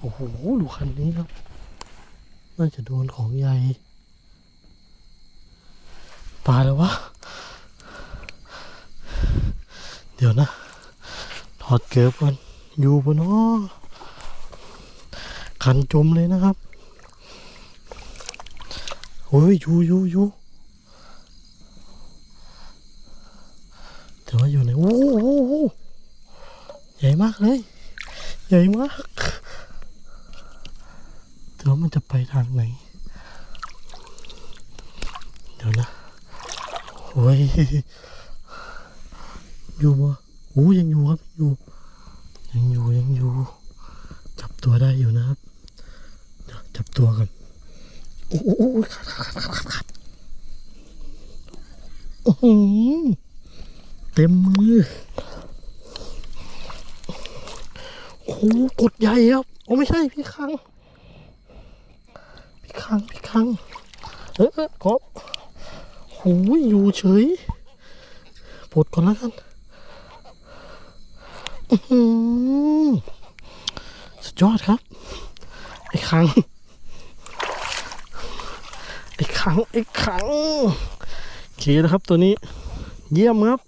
โอ้โห ดูคันนี้ครับ น่าจะโดนของใหญ่ปลาแล้ววะ เดี๋ยวนะ ถอดเกิบก่อนอยู่ปะเนาะคันจมเลยนะครับโอ้ยอยู่อยู่อยู่แต่ว่าอยู่ไหนโอ้โหใหญ่มากเลย ใหญ่มาก ว่ามันจะไปทางไหน เดี๋ยวนะโอ้ยอยู่ปะโอ้ยังอยู่ครับอยู่ ยังอยู่ยังอยู่ จับตัวได้อยู่นะครับเดี๋ยวจับตัวกันโอ้โหโอ้ขาดขาดขาดขาดขาดอื้อหือเต็มมือโอ้โหกดใหญ่ครับโอ้ไม่ใช่พี่คัง พี่คังพี่คังเออเออกบโอ้ยอยู่เฉยปลดก่อนแล้วกันอือหือสุดยอดครับ ไอ้คังไอ้คังไอ้คังโอเคนะครับตัวนี้ เยี่ยมครับ